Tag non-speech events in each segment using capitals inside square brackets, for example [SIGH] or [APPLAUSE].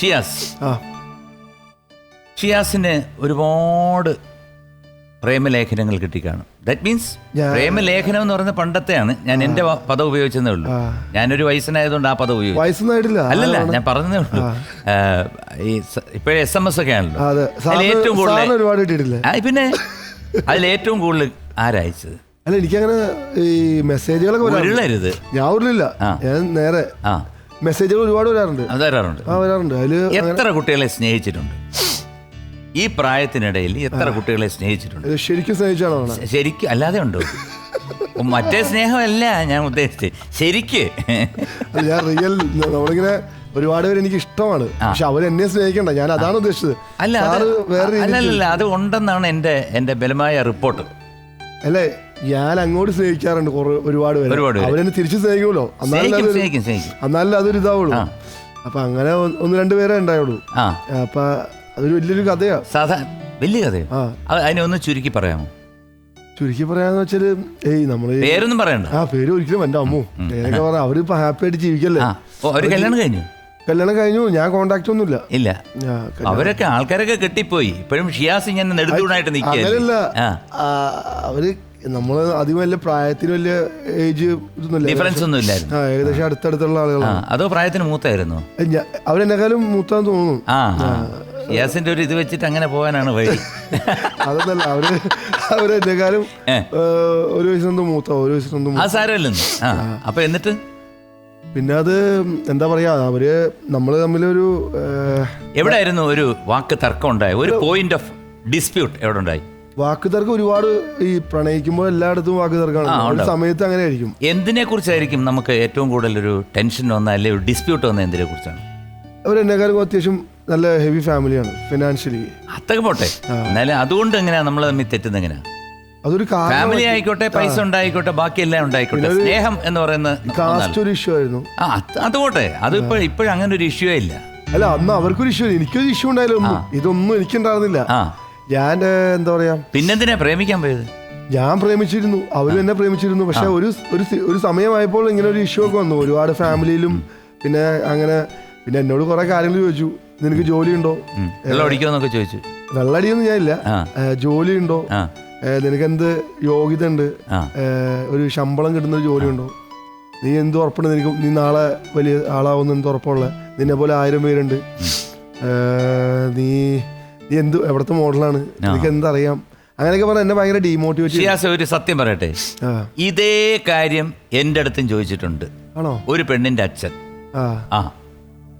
ഷിയാസ്. ആ. ഷിയാസിന് ഒരുപാട് പ്രേമലേഖനങ്ങൾ കിട്ടിക്കാണും. That means പ്രേമലേഖനം എന്ന് പറയുന്ന പണ്ടത്തെയാണ്. ഞാൻ എന്റെ വ- പദം ഉപയോഗിച്ചതേ ഉള്ളൂ. ഞാനൊരു വയസ്സനായതുകൊണ്ട് ആ പദം ഉപയോഗിച്ചു. വയസ്സൊന്നും ആയിട്ടില്ല അല്ലല്ല ഞാൻ പറഞ്ഞതേ ഉള്ളൂ. ആ, ഈ സ- ഇപ്പോഴേ എസ് എം എസ് ഒക്കെ ആണല്ലോ. ആ, അതെ. അതിൽ സാറിന് ഏറ്റവും കൂടുതൽ സാറിന് ഒരുപാട് കിട്ടിയിട്ടില്ലേ? ആ, പിന്നെ അതിൽ ഏറ്റവും കൂടുതൽ ആരയച്ചത്? അല്ല എനിക്കങ്ങനെ ഈ മെസ്സേജുകളൊക്കെ വരാറുണ്ട്. ഉരുളരുത്. ഞാൻ ഉരുളില്ല. ആ. ഞാൻ നേരെ ആ. മെസ്സേജുകൾ ഒരുപാട് വരാറുണ്ട്. അത് വരാറുണ്ട്. ആ വരാറുണ്ട്. അതിൽ എത്ര കുട്ടികളെ സ്നേഹിച്ചിട്ടുണ്ട്? ഈ പ്രായത്തിനിടയിൽ എത്ര കുട്ടികളെ സ്നേഹിച്ചിട്ടുണ്ട്? ശരിക്കും സ്നേഹിച്ചാണോ? ശരിക്കും അല്ലാതെ ഉണ്ടോ? മറ്റേ സ്നേഹമല്ല ഞാൻ ഉദ്ദേശിച്ചത്. ശരിക്ക്. ഞാൻ റിയൽ നമ്മളിങ്ങനെ ഒരുപാട് പേര് എനിക്ക് ഇഷ്ടമാണ്. പക്ഷെ അവർ എന്നെ സ്നേഹിക്കണ്ട. ഞാൻ അതാണ് ഉദ്ദേശിച്ചത്. അല്ല അത് വേറെ അല്ലല്ല അത് ഉണ്ടെന്നാണ് എന്റെ എന്റെ ബലമായ റിപ്പോർട്ട്. അല്ലേ? ഞാൻ അങ്ങോട്ട് സ്നേഹിക്കാറുണ്ട് കുറെ ഒരുപാട് പേര്. ഒരുപാട് പേര്. അവരെന്നെ തിരിച്ച് സ്നേഹിക്കുമല്ലോ. എന്നാലല്ലേ സ്നേഹിക്കും അതൊരു- സ്നേഹിക്കും സ്നേഹിക്കും. എന്നാലല്ലേ അതൊരു ഇതാവുള്ളൂ. അപ്പൊ അങ്ങനെ ഒന്ന് ഒന്ന് രണ്ട് പേരെ ഉണ്ടായുള്ളൂ. ആ. അപ്പൊ അതൊരു വലിയൊരു കഥയാ. സാധാ വലിയ കഥയോ? ആ. അത് അതിനെ ഒന്ന് ചുരുക്കി പറയാമോ? ചുരുക്കി പറയാന്ന് വെച്ചാൽ ഏയ് നമ്മൾ പേരൊന്നും പറയണ്ട. ആ പേര് ഒരിക്കലും എന്റെ അമ്മു. പേരൊക്കെ പറഞ്ഞ അവരിപ്പോ ഹാപ്പി ആയിട്ട് ജീവിക്കല്ലേ. ആ. ഓ അവർ കല്യാണം കഴിഞ്ഞു? കല്യാണം കഴിഞ്ഞു. ഞാൻ കോണ്ടാക്ട് ഒന്നുമില്ല. ഇല്ല. ആ, അവരൊക്കെ ആൾക്കാരൊക്കെ കെട്ടിപ്പോയി. ഇപ്പോഴും ഷിയാസ് ഇങ്ങനെ അങ്ങനെയല്ല ആ. ആ, അവർ നമ്മൾ അധികം വലിയ പ്രായത്തിന് വലിയ ഏജ് ഇതൊന്നുമില്ല. ഡിഫറൻസ് ഒന്നും ഇല്ലായിരുന്നു ആ ഏകദേശം അടുത്തടുത്തുള്ള ആ ആളുകളാണ് അതോ പ്രായത്തിന് മൂത്തായിരുന്നു? ഞാ- അവരെന്നെക്കാളും മൂത്താന്ന് തോന്നുന്നു. ആ ആ. ഷിയാസിന്റെ ഒരു ഇത് വെച്ചിട്ട് അങ്ങനെ പോകാനാണ് വഴി. [LAUGHS] അതൊന്നല്ല അവർ അവരെന്നെക്കാളും ഏ. ഒരു വയസ്സിനെന്തോ മൂത്ത ഒരു വയസ്സിനെന്തോ ആ സാരമല്ലെന്ന് ആ അപ്പൊ എന്നിട്ട്? പിന്നെ അത് എന്താ പറയാ അവർ നമ്മൾ തമ്മിലൊരു ഏ, എവിടെയായിരുന്നു ഒരു വാക്ക് തർക്കം ഉണ്ടായി ഒരു പോയിന്റ് ഓഫ് ഡിസ്പ്യൂട്ട് എവിടെ ഉണ്ടായി വാക്ക് തർക്കം ഒരുപാട് ഈ പ്രണയിക്കുമ്പോൾ എല്ലായിടത്തും വാക്കുതർക്കമാണ് സമയത്ത് അങ്ങനെ ആയിരിക്കും എന്തിനെ കുറിച്ചായിരിക്കും നമുക്ക് ഏറ്റവും കൂടുതൽ ഒരു ടെൻഷൻ വന്ന അല്ലെങ്കിൽ ഒരു ഡിസ്പ്യൂട്ട് വന്ന എന്തിനെ കുറിച്ചാണ് അവരെന്നെക്കാളും അത്യാവശ്യം നല്ല ഹെവി ഫാമിലിയാണ് ഫിനാൻഷ്യലി അതൊക്കെ പോട്ടെ. എന്നാലും അതുകൊണ്ട് എങ്ങനെയാ നമ്മൾ തമ്മിൽ തെറ്റുന്ന എങ്ങനെയാ? അതൊരു ഫാമിലി ആയിക്കോട്ടെ പൈസ ഉണ്ടായിക്കോട്ടെ ബാക്കി എല്ലാം ഉണ്ടായിക്കോട്ടെ സ്നേഹം എന്ന് പറയുന്ന. കാസ്റ്റ് ഒരു ഇഷ്യൂ ആയിരുന്നു. ആ അത് പോട്ടെ. അത് ഇപ്പോൾ ഇപ്പോഴും അങ്ങനെ ഒരു ഇഷ്യൂ ഇല്ല. അല്ല അന്ന് അവർക്കൊരു ഇഷ്യൂ എനിക്കൊരു ഇഷ്യൂ ഉണ്ടായാലും ഇതൊന്നും എനിക്കുണ്ടായിരുന്നില്ല. ഞാൻ എന്താ പറയാ? പിന്നെന്തിനാ പ്രേമിക്കാൻ പോയത്? ഞാൻ പ്രേമിച്ചിരുന്നു. അവരും എന്നെ പ്രേമിച്ചിരുന്നു. പക്ഷെ ഒരു ഒരു സി- ഒരു സമയമായപ്പോൾ ഇങ്ങനെ ഒരു ഇഷ്യൂ ഒക്കെ വന്നു. ഒരുപാട് ഫാമിലിയിലും പിന്നെ അങ്ങനെ പിന്നെ എന്നോട് കുറെ കാര്യങ്ങൾ ചോദിച്ചു. നിനക്ക് ജോലിയുണ്ടോ? ഉം. വെള്ളം അടിക്കുമെന്നൊക്കെ ചോദിച്ചു. വെള്ളടിയൊന്നും ഞാനില്ല. ആ. ഉണ്ടോ ജോലിയുണ്ടോ? ആ. എന്ത് യോഗ്യത ഉണ്ട് ആ. ഒരു ശമ്പളം കിട്ടുന്ന ഒരു ജോലിയുണ്ടോ? നീ എന്ത് ഉറപ്പുണ്ട്? നിനക്ക് നീ നാളെ വലിയ ആളാവുന്ന എന്ത് ഉറപ്പുള്ള? നിന്നെ പോലെ ആയിരം പേരുണ്ട്. നീ നീ എന്ത് എവിടത്തെ മോഡലാണ്? എനിക്ക് എന്തറിയാം. അങ്ങനെയൊക്കെ പറഞ്ഞാൽ എന്നെ ഭയങ്കര ഡീമോട്ടിവേറ്റ് ഷിയാസ് ഒരു സത്യം പറയട്ടെ. ആ. ഇതേ കാര്യം എന്റെ അടുത്തും ചോദിച്ചിട്ടുണ്ട്. ആണോ? ഒരു പെണ്ണിന്റെ അച്ഛൻ. ആ. ആ.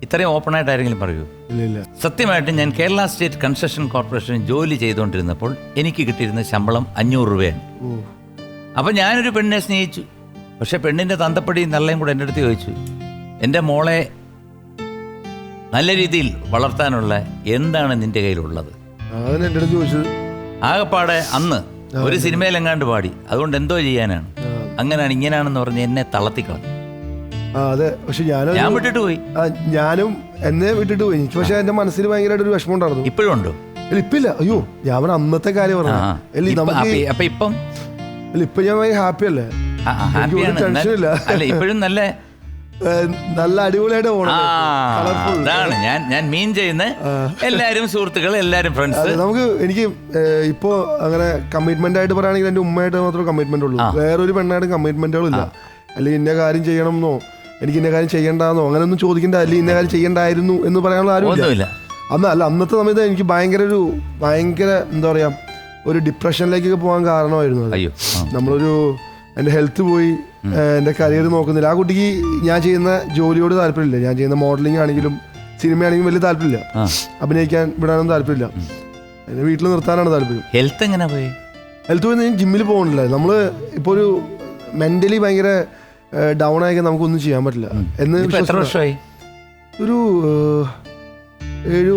ഇത്രയും ഓപ്പൺ ആയിട്ട് ആരെങ്കിലും പറയൂ. ഇല്ല ഇല്ല. സത്യമായിട്ടും ഞാൻ കേരള സ്റ്റേറ്റ് കൺസ്ട്രക്ഷൻ കോർപ്പറേഷനിൽ ജോലി ചെയ്തുകൊണ്ടിരുന്നപ്പോൾ എനിക്ക് കിട്ടിയിരുന്ന ശമ്പളം അഞ്ഞൂറ് രൂപയാണ്. ഓ. അപ്പം ഞാനൊരു പെണ്ണിനെ സ്നേഹിച്ചു. പക്ഷെ പെണ്ണിന്റെ തന്തപ്പടിയും നല്ലയും കൂടെ എന്റെ അടുത്ത് ചോദിച്ചു. എന്റെ മോളെ നല്ല രീതിയിൽ വളർത്താനുള്ള എന്താണ് നിന്റെ കയ്യിലുള്ളത്? അതാണ് എന്റെ അടുത്ത് ചോദിച്ചത്. ആകപ്പാടെ അന്ന് ഒരു സിനിമയിലെങ്ങാണ്ട് പാടി അതുകൊണ്ട് എന്തോ ചെയ്യാനാണ്. അങ്ങനെയാണ് ഇങ്ങനെയാണെന്ന് പറഞ്ഞ് എന്നെ തളർത്തിക്കളഞ്ഞു. ആ അതെ. പക്ഷെ ഞാനും ഞാൻ വിട്ടിട്ട് പോയി. ആ, ഞാനും എന്നെ വിട്ടിട്ട് പോയി. എനിക്ക് പക്ഷെ എന്റെ മനസ്സിൽ ഭയങ്കരമായിട്ട് ഒരു വിഷമം ഉണ്ടായിരുന്നു ഇപ്പോഴും ഉണ്ടോ? ഇല്ല, ഇപ്പില്ല. അയ്യോ ഞാൻ അവൻ അന്നത്തെ കാര്യം ആ പറഞ്ഞു അല്ല ഇപ്പൊ- നമുക്ക് അപ്പൊ- അപ്പൊ ഇപ്പം ഇല്ല, ഇപ്പൊ ഞാൻ ഭയങ്കര ഹാപ്പി അല്ലേ ആ, ആ, ഒരു ഹാപ്പിയാണ്. ഇല്ല. അല്ല ഇപ്പോഴും നല്ല നല്ല അടിപൊളിയായിട്ട് പോകണം അതാണ്. ഞാൻ ഞാൻ മീൻ ചെയ്യുന്ന. എല്ലാരും സുഹൃത്തുക്കൾ എല്ലാരും ഫ്രണ്ട്സ് നമുക്ക് എനിക്ക് ഇപ്പൊ അങ്ങനെ കമ്മിറ്റ്മെന്റ് ആയിട്ട് പറയുകയാണെങ്കിൽ എന്റെ ഉമ്മയായിട്ട് മാത്രമേ കമ്മിറ്റ്മെന്റ് ഉള്ളൂ. വേറൊരു പെണ്ണായിട്ട് കമ്മിറ്റ്മെന്റുകളില്ല അല്ലെങ്കിൽ ഇന്ന കാര്യം ചെയ്യണമെന്നോ എനിക്ക് ഇന്ന കാര്യം ചെയ്യണ്ടെന്നോ അങ്ങനെ ഒന്നും ചോദിക്കേണ്ട. അല്ലെങ്കിൽ ഇന്ന കാര്യം ചെയ്യണ്ടായിരുന്നു എന്ന് പറയാനുള്ള ആരും ഒന്നുമില്ല. അന്ന് അല്ല അന്നത്തെ സമയത്ത് എനിക്ക് ഭയങ്കര ഒരു ഭയങ്കര എന്താ പറയാ ഒരു ഡിപ്രഷനിലേക്കൊക്കെ പോകാൻ കാരണമായിരുന്നു അയ്യോ. നമ്മളൊരു എന്റെ ഹെൽത്ത് പോയി എന്റെ കരിയർ നോക്കുന്നില്ല. ആ കുട്ടിക്ക് ഞാൻ ചെയ്യുന്ന ജോലിയോട് താല്പര്യമില്ല. ഞാൻ ചെയ്യുന്ന മോഡലിംഗ് ആണെങ്കിലും സിനിമയാണെങ്കിലും വലിയ താല്പര്യമില്ല. അഭിനയിക്കാൻ വിടാനൊന്നും താല്പര്യമില്ല. എന്നെ വീട്ടിൽ നിർത്താനാണ് താല്പര്യം. ഹെൽത്ത് എങ്ങനെ പോയി? ഹെൽത്ത് പോയി ഞാൻ ജിമ്മിൽ പോകുന്നില്ല നമ്മൾ ഇപ്പോൾ ഒരു മെന്റലി ഭയങ്കര ഡൗൺ ആയിക്കാൻ നമുക്കൊന്നും ചെയ്യാൻ പറ്റില്ല. എന്ന് എത്ര വർഷമായി? ഒരു ഏഴു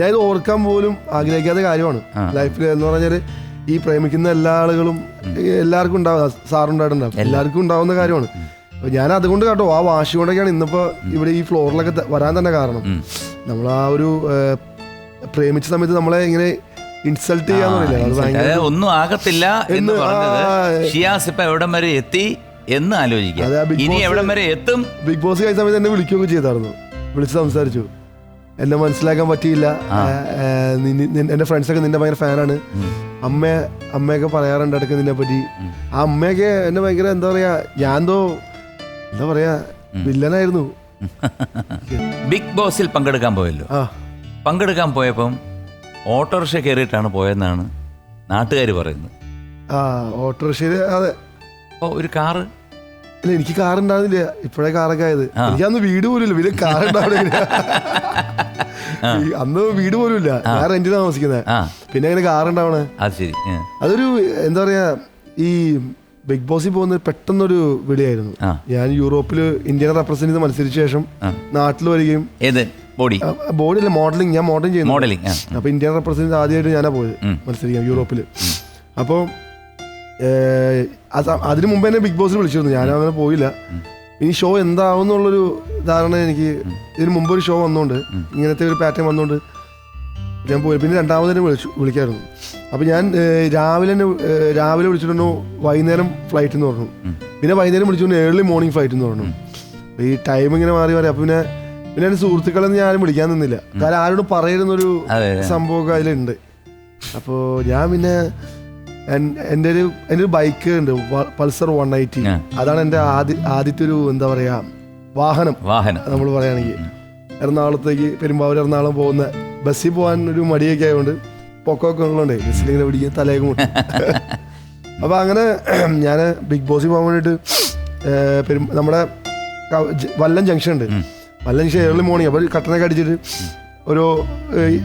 ഞാനിത് ഓർക്കാൻ പോലും ആഗ്രഹിക്കാത്ത കാര്യമാണ്. ലൈഫിൽ എന്ന് പറഞ്ഞാൽ ഈ പ്രേമിക്കുന്ന എല്ലാ ആളുകളും എല്ലാവർക്കും ഉണ്ടാവും സാറുണ്ടായിട്ടുണ്ടാവും എല്ലാവർക്കും ഉണ്ടാവുന്ന കാര്യമാണ്. ഞാൻ അതുകൊണ്ട് കേട്ടോ ആ വാശി കൊണ്ടൊക്കെയാണ് ഇന്നിപ്പോ ഇവിടെ ഈ ഫ്ലോറിലൊക്കെ വരാൻ തന്നെ കാരണം. നമ്മൾ ആ ഒരു പ്രേമിച്ച സമയത്ത് നമ്മളെ ഇങ്ങനെ ഇൻസൾട്ട് ചെയ്യാൻ ഒന്നും ആകത്തില്ല എന്ന് പറഞ്ഞത് ഷിയാസ് ഇപ്പൊ എവിടം വരെ എത്തി എന്ന് ആലോചിക്കാം. അതെ, ആ ബിഗ് ഇനി എവിടം വരെ എത്തും? ബിഗ് ബോസ് കഴിഞ്ഞ സമയത്ത് എന്നെ വിളിക്കുകയൊക്കെ ചെയ്തായിരുന്നു. വിളിച്ച് സംസാരിച്ചു. എന്നെ മനസ്സിലാക്കാൻ പറ്റിയില്ല. എന്റെ എന്റെ ഫ്രണ്ട്സൊക്കെ നിന്റെ ഭയങ്കര ഫാനാണ് അമ്മ അമ്മയൊക്കെ പറയാറുണ്ട് ഇടയ്ക്ക് നിന്നെ പറ്റി. ആ അമ്മയൊക്കെ എന്നെ ഭയങ്കര എന്താ പറയാ ഞാൻ എന്തോ എന്താ പറയാ വില്ലനായിരുന്നു. [LAUGHS] ബിഗ് ബോസിൽ പങ്കെടുക്കാൻ പോയല്ലോ. പങ്കെടുക്കാൻ പോയപ്പം ഓട്ടോറിക്ഷ കയറിയിട്ടാണ് പോയെന്നാണ് നാട്ടുകാർ പറയുന്നത്. ആ ഓട്ടോറിക്ഷയിൽ അതെ. ഓ ഒരു കാറ്? ഇല്ല എനിക്ക് കാർ ഉണ്ടാകുന്നില്ല ഇപ്പോഴേ കാറൊക്കെ ആയത്. എനിക്കന്ന് എനിക്ക് അന്ന് വീട് പോലും ഇല്ല വലിയ കാർ ഉണ്ടാവില്ല അന്ന് വീട് പോലും ഇല്ല ഞാൻ റെന്റിന് താമസിക്കുന്നത് പിന്നെ അങ്ങനെ കാർ ഉണ്ടാവണേ അതൊരു എന്താ പറയാ ഈ ബിഗ് ബോസിൽ പോകുന്ന പെട്ടെന്നൊരു വിളിയായിരുന്നു. ഞാൻ യൂറോപ്പിൽ ഇന്ത്യനെ റെപ്രസെന്റ് ചെയ്ത് മത്സരിച്ച ശേഷം നാട്ടിൽ വരികയും ഏത്? ബോഡി? ബോഡിയില്ല മോഡലിംഗ് ഞാൻ മോഡലിംഗ് ചെയ്യുന്നു. മോഡലിംഗ് അപ്പൊ ഇന്ത്യ റെപ്രസെന്റ് ആദ്യമായിട്ട് ഞാനാ പോയത് മത്സരിക്കാം യൂറോപ്പിൽ. യൂറോപ്പിൽ അപ്പോൾ അതിന് മുമ്പ് തന്നെ ബിഗ് ബോസിൽ വിളിച്ചിരുന്നു. ഞാൻ അങ്ങനെ പോയില്ല ഇനി ഷോ എന്താവും എന്നുള്ളൊരു ധാരണ എനിക്ക് ഇതിന് മുമ്പ് ഒരു ഷോ വന്നോണ്ട് ഇങ്ങനത്തെ ഒരു പാറ്റേൺ വന്നോണ്ട് ഞാൻ പോയി. പിന്നെ രണ്ടാമത് തന്നെ വിളിച്ചു വിളിക്കായിരുന്നു. അപ്പോൾ ഞാൻ രാവിലെ തന്നെ രാവിലെ വിളിച്ചിട്ടുണ്ടോ വൈകുന്നേരം ഫ്ലൈറ്റ് എന്ന് പറഞ്ഞു. പിന്നെ വൈകുന്നേരം വിളിച്ചിട്ടുണ്ട് ഏർലി മോർണിംഗ് ഫ്ലൈറ്റ് എന്ന് പറഞ്ഞു. അപ്പൊ ഈ ടൈം ഇങ്ങനെ മാറി മാറി. അപ്പോൾ പിന്നെ പിന്നെ എന്റെ സുഹൃത്തുക്കളെന്ന് ഞാൻ ആരും വിളിക്കാൻ നിന്നില്ല. കാരണം ആരോടും പറയുന്നൊരു സംഭവമൊക്കെ അതിലുണ്ട്. അപ്പോൾ ഞാൻ പിന്നെ എന്റെ ഒരു എന്റെ ഒരു ബൈക്ക് ഉണ്ട് പൾസർ വൺ ആ. അതാണ് എന്റെ ആദ്യ ആദ്യത്തെ ഒരു എന്താ പറയുക വാഹനം. വാഹനം. നമ്മൾ പറയുകയാണെങ്കിൽ. എറണാകുളത്തേക്ക് പെരുമ്പാവൂർ എറണാകുളം പോകുന്ന ബസ്സിൽ പോകാൻ ഒരു മടിയൊക്കെ ആയതുകൊണ്ട് പൊക്കമൊക്കെ ഉള്ളതുകൊണ്ട് ബസ്സിൽ ഇങ്ങനെ പിടിക്കുക തലയൊക്കെ മുട്ടും. [LAUGHS] അപ്പോൾ അങ്ങനെ [CLEARS THROAT] ഞാൻ ബിഗ് ബോസിൽ പോകാൻ വേണ്ടിയിട്ട് പെരും നമ്മുടെ വല്ലൻ വല്ലം ജംഗ്ഷൻ ഉണ്ട്. വല്ലം ജംഗ്ഷൻ ഏർലി മോർണിംഗ് അപ്പോൾ കട്ടനൊക്കെ അടിച്ചിട്ട് ഒരു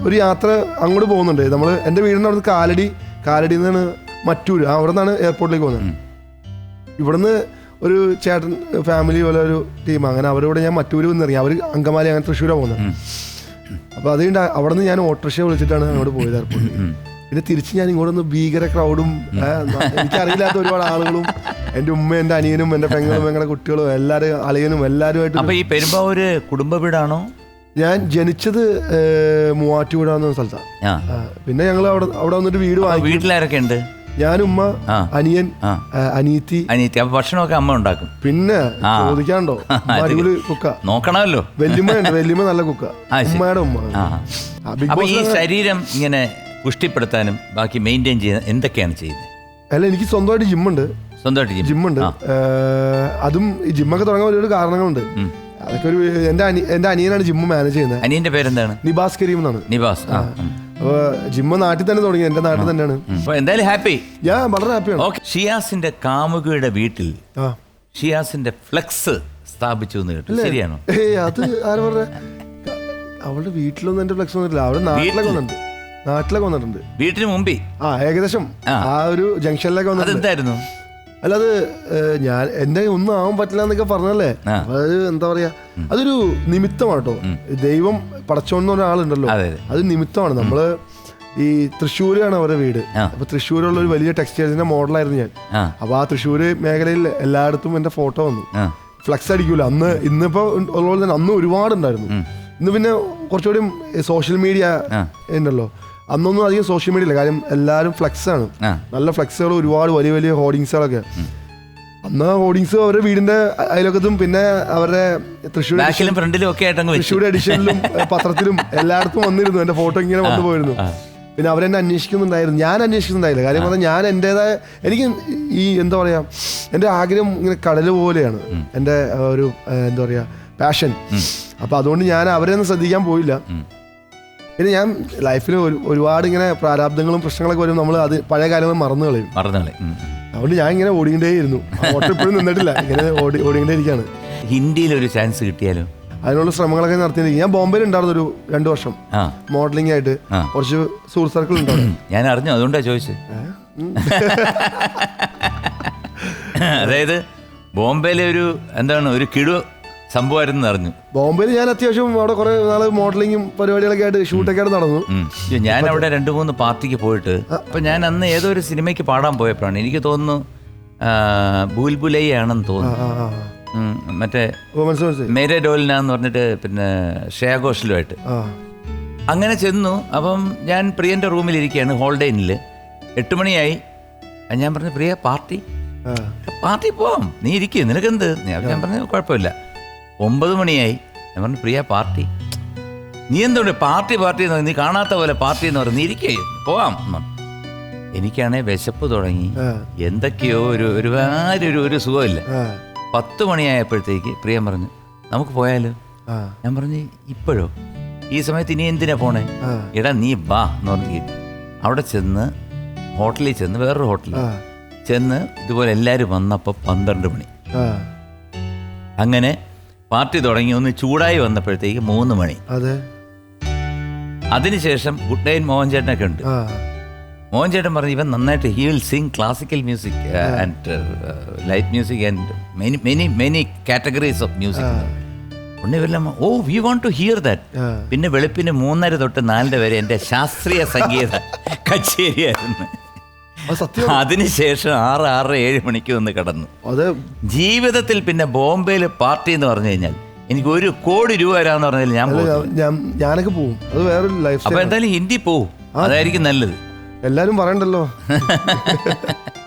ഒരു യാത്ര അങ്ങോട്ട് പോകുന്നുണ്ട്. നമ്മൾ എന്റെ വീടിന്റെ അവിടുന്ന് കാലടി കാലടിയിൽ നിന്നാണ് മറ്റൂർ ആ, അവിടെ നിന്നാണ് എയർപോർട്ടിലേക്ക് പോകുന്നത്. ഇവിടുന്ന് ഒരു ചേട്ടൻ ഫാമിലി പോലെ ഒരു ടീം അങ്ങനെ അവരോട് ഞാൻ മറ്റൂര് വന്നിറങ്ങി. അവർ അങ്കമാലി അങ്ങനെ തൃശ്ശൂരാണ് പോകുന്നത്. അപ്പോൾ അത് കഴിഞ്ഞ് അവിടെ നിന്ന് ഞാൻ ഓട്ടോറിക്ഷ വിളിച്ചിട്ടാണ് അങ്ങോട്ട് പോയത് എയർപോർട്ടിൽ പിന്നെ തിരിച്ച് ഞാൻ ഇങ്ങോട്ട് ഒന്ന് ഭീകര ക്രൗഡും എനിക്കറിയില്ലാത്ത ഒരുപാട് ആളുകളും എന്റെ ഉമ്മ എന്റെ അനിയനും എന്റെ പെങ്ങളും ഞങ്ങളുടെ കുട്ടികളും എല്ലാവരും അളിയനും എല്ലാവരുമായിട്ട് അപ്പൊ ഈ പെരുമ്പാവൂര് കുടുംബ വീടാണോ? ഞാൻ ജനിച്ചത് മൂവാറ്റുപുഴ എന്ന സ്ഥലത്താണ് പിന്നെ ഞങ്ങൾ അവിടെ അവിടെ വന്നിട്ട് വീട് വീട്ടിലാരൊക്കെ ഉണ്ട് ഞാൻ ഉമ്മ ആ. അനിയൻ ആ. ആ, അനിയത്തി അനിയത്തി അപ്പൊ ഭക്ഷണമൊക്കെ അമ്മ ഉണ്ടാക്കും. പിന്നെ ആ. ചോദിക്കാണ്ടോ ഉമ്മ അടിപൊളി കുക്ക. നോക്കണമല്ലോ. വല്യമ്മ വല്യമ്മ നല്ല കുക്ക. ആ, ശരി. ഉമ്മയുടെ ഉമ്മ. ആ. ആ, ബിഗ് അപ്പൊ ഈ ബോസ് ശരീരം ഇങ്ങനെ പുഷ്ടിപ്പെടുത്താനും ബാക്കി മെയിന്റെയിൻ ചെയ്യാൻ എന്തൊക്കെയാണ് ചെയ്യുന്നത്? അല്ല എനിക്ക് സ്വന്തമായിട്ട് ജിമ്മുണ്ട് സ്വന്തമായിട്ട് ചെയ്യും ജിമ്മുണ്ട് ആ. അതും ഈ ജിമ്മൊക്കെ തുടങ്ങാൻ ഒരുപാട് കാരണങ്ങളുണ്ട്. അതൊക്കെ ഒരു എന്റെ അനി എന്റെ അനിയനാണ് ജിമ്മ് മാനേജ് ചെയ്യുന്നത്. അനിയന്റെ പേരെന്താണ്? നിബാസ് കരീം എന്നാണ്. നിവാസ് ആ. ഉം. അപ്പോൾ ജിമ്മ നാട്ടിൽ തന്നെ തുടങ്ങി എന്റെ നാട്ടിൽ തന്നെയാണ്. അപ്പൊ എന്തായാലും ഹാപ്പി. ഞാൻ വളരെ ഹാപ്പിയാണ് ഓക്കെ. ഷിയാസിന്റെ കാമുകയുടെ വീട്ടിൽ ആ. ഷിയാസിന്റെ ഫ്ലെക്സ് സ്ഥാപിച്ചു എന്ന് കേട്ടു. ശരിയാണോ? ഏയ് അത് ആര് പറഞ്ഞ? അവളുടെ വീട്ടിലൊന്നും എന്റെ ഫ്ലെക്സ് വന്നിട്ടില്ല അവിടെ നാട്ടിലൊക്കെ വന്നിട്ടുണ്ട്. നാട്ടിലൊക്കെ വന്നിട്ടുണ്ട്. വീട്ടിന് മുമ്പേ ആ ഏകദേശം ആ. ആ ഒരു ജംഗ്ഷനിലൊക്കെ വന്നിട്ടുണ്ട്. അതെന്തായിരുന്നു? അല്ല അത് ഞാൻ എന്നെ ഒന്നും ആവാൻ പറ്റില്ല എന്നൊക്കെ പറഞ്ഞല്ലേ. അത് എന്താ പറയാ? അതൊരു നിമിത്തമാണ് കേട്ടോ ദൈവം പടച്ചോന്ന് പറഞ്ഞ ആളുണ്ടല്ലോ. അതെ നിമിത്തമാണ്. നമ്മൾ ഈ തൃശ്ശൂരാണ് അവരുടെ വീട്. അപ്പൊ തൃശ്ശൂരുള്ള ഒരു വലിയ ടെക്സ്റ്റൈൽസിന്റെ മോഡലായിരുന്നു ഞാൻ. അപ്പൊ ആ തൃശ്ശൂര് മേഖലയിൽ എല്ലായിടത്തും എന്റെ ഫോട്ടോ വന്നു. ഫ്ലക്സ് അടിക്കൂല. അന്ന് ഇന്നിപ്പോ ഉള്ളതുപോലെ തന്നെ അന്ന് ഒരുപാടുണ്ടായിരുന്നു. ഇന്ന് പിന്നെ കുറച്ചുകൂടി സോഷ്യൽ മീഡിയ. ഉണ്ടല്ലോ. അന്നൊന്നും അധികം സോഷ്യൽ മീഡിയ ഇല്ല. കാര്യം എല്ലാവരും ഫ്ലക്സ് ആണ്. ആ. നല്ല ഫ്ലെക്സുകൾ ഒരുപാട് വലിയ വലിയ ഹോർഡിങ്സുകളൊക്കെ അന്ന് ഹോർഡിങ്സ് അവരുടെ വീടിന്റെ അയലൊക്കത്തും പിന്നെ അവരുടെ തൃശ്ശൂർ ബാക്കിലും ഫ്രണ്ടിലും ഒക്കെ വെച്ചു. തൃശ്ശൂർ എഡിഷനിലും [LAUGHS] പത്രത്തിലും എല്ലായിടത്തും വന്നിരുന്നു. എന്റെ ഫോട്ടോ ഇങ്ങനെ വന്നു പോയിരുന്നു. പിന്നെ അവരെന്നെ അന്വേഷിക്കുന്നുണ്ടായിരുന്നു. ഞാൻ അന്വേഷിക്കുന്നുണ്ടായില്ല. കാര്യം പറഞ്ഞാൽ ഞാൻ എന്റെതായ എനിക്ക് ഈ എന്താ പറയാ എന്റെ ആഗ്രഹം ഇങ്ങനെ കടൽ പോലെയാണ്. എന്റെ ആ, ഒരു ആ, എന്താ പറയാ പാഷൻ അപ്പൊ അതുകൊണ്ട് ഞാൻ അവരെ ഒന്നും ശ്രദ്ധിക്കാൻ പോയില്ല. പിന്നെ ഞാൻ ലൈഫിൽ ഒരുപാട് ഇങ്ങനെ പ്രാരാബ്ദങ്ങളും പ്രശ്നങ്ങളൊക്കെ വരും നമ്മൾ അത് പഴയ കാലങ്ങൾ മറന്നു കളയും. മറന്നുകളെ കളയും അതുകൊണ്ട് ഞാൻ ഇങ്ങനെ ഓടിക്കൊണ്ടേയിരുന്നു ഇപ്പോഴും നിന്നിട്ടില്ല. ഇങ്ങനെ ഓടി ഓടിക്കൊണ്ടേ ഇരിക്കുകയാണ് ഹിന്ദിയിൽ ഒരു ചാൻസ് കിട്ടിയാലോ? അതിനുള്ള ശ്രമങ്ങളൊക്കെ നടത്തിയിരിക്കും ഞാൻ ബോംബെയിൽ ഉണ്ടായിരുന്നു ഒരു രണ്ടു വർഷം. മോഡലിംഗ് ആയിട്ട്. കുറച്ച് സൂർ സർക്കിൾ ഉണ്ടായിരുന്നു ഞാൻ അറിഞ്ഞു. അതുകൊണ്ടാ ചോദിച്ചത് [LAUGHS] അതായത് ബോംബെയിലെ ഒരു എന്താണ് ഒരു കിടു സംഭവമായിരുന്നു അറിഞ്ഞു. ബോംബെയിൽ ഞാൻ അത്യാവശ്യം അവിടെ കുറെ നാൾ മോഡലിങ്ങും പരിപാടികളൊക്കെ ആയിട്ട് ഷൂട്ടൊക്കെ ആയിട്ട് നടന്നു. ഉം. ഞാൻ അവിടെ രണ്ട് മൂന്ന് പാർട്ടിക്ക് പോയിട്ട് അപ്പൊ ഞാൻ അന്ന് ഏതോ ഒരു സിനിമയ്ക്ക് പാടാൻ പോയപ്പോഴാണ്. എനിക്ക് തോന്നുന്നു ആ, തോന്നുന്നു. ആ, ആ. ഉം, മറ്റേ ഓ മനസ്സിലായി മനസ്സിലായി. മേരെ ഡോലിന എന്ന് പറഞ്ഞിട്ട് പിന്നെ ശ്രേയാഘോഷലുമായിട്ട് ആ. അങ്ങനെ ചെന്നു. അപ്പം ഞാൻ പ്രിയന്റെ റൂമിലിരിക്കുകയാണ് ഹോൾഡേനിൽ എട്ട് മണിയായി. ഞാൻ പറഞ്ഞു പ്രിയ പാർട്ടി. ആ. പാർട്ടി പോവാം. നീ ഇരിക്കുക നിനക്കെന്ത്? ഞാൻ ഞാൻ പറഞ്ഞു കുഴപ്പമില്ല. ഒമ്പത് മണിയായി. ഞാൻ പറഞ്ഞു പ്രിയ പാർട്ടി. നീ എന്തുകൊണ്ട് പാർട്ടി പാർട്ടി എന്ന് പറഞ്ഞു നീ കാണാത്ത പോലെ പാർട്ടി എന്ന് പറഞ്ഞു നീ ഇരിക്കേ പോവാം. എനിക്കാണെ വിശപ്പ് തുടങ്ങി. എന്തൊക്കെയോ ഒരു ഒരുപാട് ഒരു ഒരു സുഖമില്ല. പത്ത് മണിയായപ്പോഴത്തേക്ക് പ്രിയം പറഞ്ഞു നമുക്ക് പോയാലോ? ഞാൻ പറഞ്ഞു ഇപ്പോഴോ? ഈ സമയത്ത് ഇനി എന്തിനാ പോണേ? എടാ നീ വാ എന്ന് പറഞ്ഞു അവിടെ ചെന്ന് ഹോട്ടലിൽ ചെന്ന് വേറൊരു ഹോട്ടലിൽ ചെന്ന് ഇതുപോലെ എല്ലാവരും വന്നപ്പോൾ പന്ത്രണ്ട് മണി. അങ്ങനെ പാർട്ടി തുടങ്ങി ഒന്ന് ചൂടായി വന്നപ്പോഴത്തേക്ക് മൂന്ന് മണി. അതെ. അതിനുശേഷം ഗുഡ് നൈൻ മോഹൻ ചേട്ടനൊക്കെ ഉണ്ട്. ആ. മോഹൻ ചേട്ടൻ പറഞ്ഞു ഇവൻ നന്നായിട്ട് he will sing classical music and light music and many many many categories of music. ഇവരെല്ലാം ഓ we want to hear that. പിന്നെ വെളുപ്പിന് മൂന്നര തൊട്ട് നാലര വരെ എന്റെ ശാസ്ത്രീയ സംഗീത [LAUGHS] കച്ചേരിയായിരുന്നു. അതിനുശേഷം ആറ് ആറ് ഏഴ് മണിക്ക് വന്ന് കിടന്നു. അത് ജീവിതത്തിൽ പിന്നെ ബോംബെയിൽ പാർട്ടി എന്ന് പറഞ്ഞു കഴിഞ്ഞാൽ എനിക്ക് ഒരു കോടി രൂപ വരാന്ന് പറഞ്ഞാൽ ഞാൻ പോകും ഞാനൊക്കെ പോവും അത് വേറെ ലൈഫ് അപ്പൊ എന്തായാലും ഹിന്ദി പോവും. അതായിരിക്കും നല്ലത്. എല്ലാരും പറയണ്ടല്ലോ. [LAUGHS]